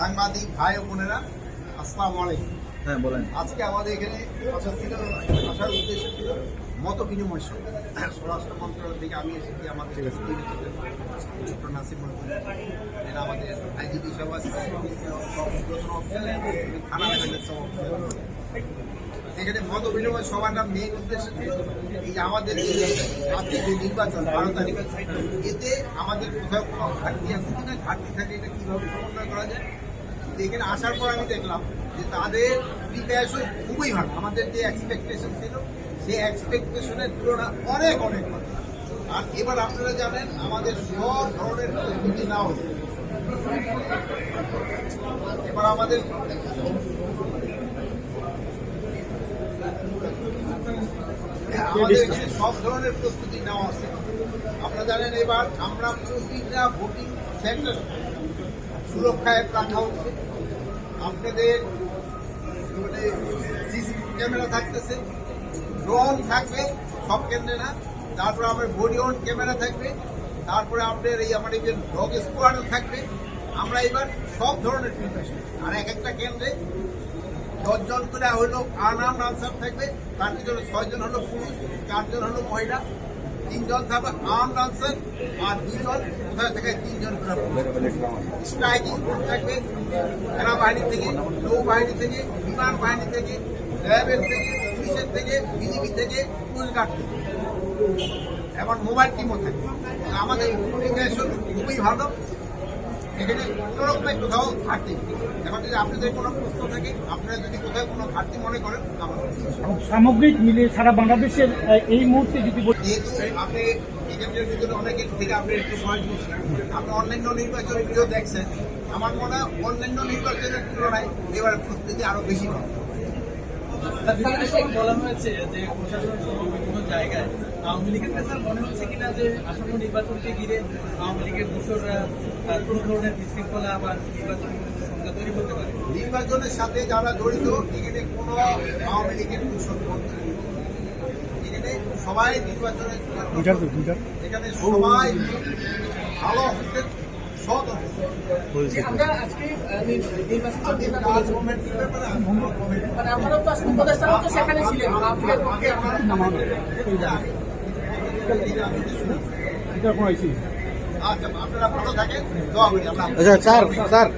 সাংবাদিক ভাই ও বোনেরা আসসালামু আলাইকুম। হ্যাঁ বলেন। আজকে আমাদের এখানে আসার ছিল আসার উদ্দেশ্য ছিল মত বিনিময় সভা। স্বরাষ্ট্র মন্ত্রণালয় থেকে আমি এসেছি আমাদের ডক্টর নাসিম এরা আমাদের আইজিপি সভা থানা লেভেলের সব এখানে মত বিনিময় সভাটার মেন উদ্দেশ্য ছিল। এই আমাদের আজকে যে নির্বাচন বারো তারিখ এতে আমাদের কোথাও কোনো ঘাটতি আছে কিনা? ঘাটতি থাকে এটা কীভাবে সমন্বয় করা যায়? এখানে আসার পর আমি দেখলাম যে তাদের প্রিপারেশন খুবই ভালো। আমাদের যে এক্সপেকটেশন ছিল সেই এক্সপেকটেশনের তুলনা অনেক অনেক ভালো। আর এবার আপনারা জানেন আমাদের সব ধরনের প্রস্তুতি না হচ্ছে এবার আমাদের আমাদের এখানে সব ধরনের প্রস্তুতি নেওয়া আছে আপনারা জানেন এবার আমরা প্রতিটা ভোটিং সেন্টার সুরক্ষায় রাখা হচ্ছে। আপনাদের সিসি ক্যামেরা থাকতেছে, ড্রোন থাকবে সব কেন্দ্রে না। তারপরে আমার বডি অন ক্যামেরা থাকবে, তারপরে আপনার এই আমার এই যে ডগ স্কোয়াডও থাকবে। আমরা এবার সব ধরনের প্রিপারেশন আর এক একটা কেন্দ্রে দশজন করে হলো আনাম আনসার থাকবে তার ভিতরে ছয়জন হলো পুরুষ, চারজন হলো মহিলা। তিনজন থাকবে আর্ম আনসার আর দুজন, কোথায় থেকে তিনজন স্ট্রাইকিং ফোর্স থাকবে, সেনাবাহিনী থেকে, নৌবাহিনী থেকে, বিমান বাহিনী থেকে র্যাবের থেকে, পুলিশের থেকে বিজিবি থেকে কোস্টগার্ড থেকে। এবার মোবাইল টিমও থাকবে। আমাদের কমিউনিকেশন খুবই ভালো। এখানে কোনো রকমের কোথাও ঘাটতি। এখন যদি আপনাদের কোনো প্রশ্ন থাকে আপনারা যদি কোথাও কোনো ঘাটতি মনে করেন আমার সামগ্রিক মিলিয়ে সারা বাংলাদেশের এই মুহূর্তে যদি বলি যেহেতু আপনি অনেকের থেকে আপনি একটু বেশি আপনি অন্যান্য নির্বাচন ভিডিও দেখছেন। আমার মনে হয় অন্যান্য নির্বাচনের তুলনায় এবার প্রস্তুতি আরও বেশি হবে স্যার, বলা হয়েছে যে প্রশাসন জায়গায়। আওয়ামী লীগের কাছে মনে হচ্ছে কিনা যে আসন্ন নির্বাচনকে ঘিরে আওয়ামী লীগের দোষররা কোনো ধরনের বিশৃঙ্খলা বা নির্বাচন তৈরি করতে পারে? নির্বাচনের সাথে যারা জড়িত এখানে কোনো আওয়ামী লীগের দূষণ করছে না। এখানে সবাই নির্বাচনের এখানে সবাই ভালো হচ্ছেন মানে আচ্ছা আচ্ছা স্যার স্যার।